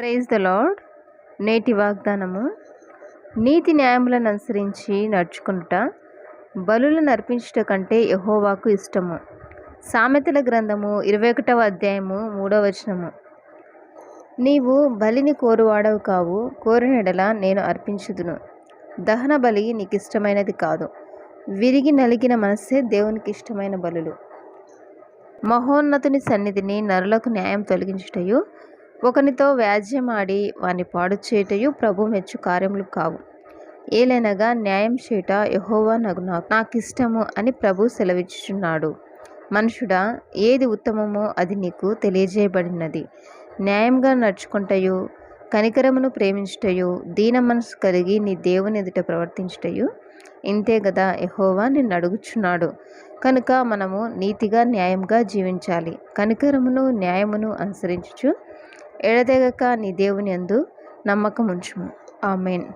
Praise the lord నేటి వాగ్దానము. నీతి న్యాయములను అనుసరించి నడుచుకుంట బలులను అర్పించట కంటే యహోవాకు ఇష్టము. సామెతల గ్రంథము ఇరవై ఒకటవ అధ్యాయము మూడవ వచనము. నీవు బలిని కోరువాడవు కావు కోరినడల నేను అర్పించుదును. దహన బలి నీకు ఇష్టమైనది కాదు. విరిగి నలిగిన మనస్సే దేవునికి ఇష్టమైన బలులు. మహోన్నతుని సన్నిధిని నరులకు న్యాయం తొలగించుటయు ఒకనితో వ్యాజ్యమాడి వాని పాడు చేయుటయు ప్రభు మెచ్చు కార్యములు కావు. ఏలైనగా న్యాయం చేయట యహోవా నగు నాకు. ఇష్టము అని ప్రభు సెలవిచ్చుచున్నాడు. మనుషుడా ఏది ఉత్తమమో అది నీకు తెలియజేయబడినది. న్యాయంగా నడుచుకుంటయు కనికరమును ప్రేమించుటయు దీన మనసు కలిగి నీ దేవుని ఎదుట ప్రవర్తించుటయు? ఇంతే గదా యహోవా నిన్ను అడుగుచున్నాడు. కనుక మనము నీతిగా న్యాయంగా జీవించాలి. కనికరమును న్యాయమును అనుసరించుచు ఎడతెగక నీ దేవుని అందు నమ్మకం ఉంచుము ఆమెన్.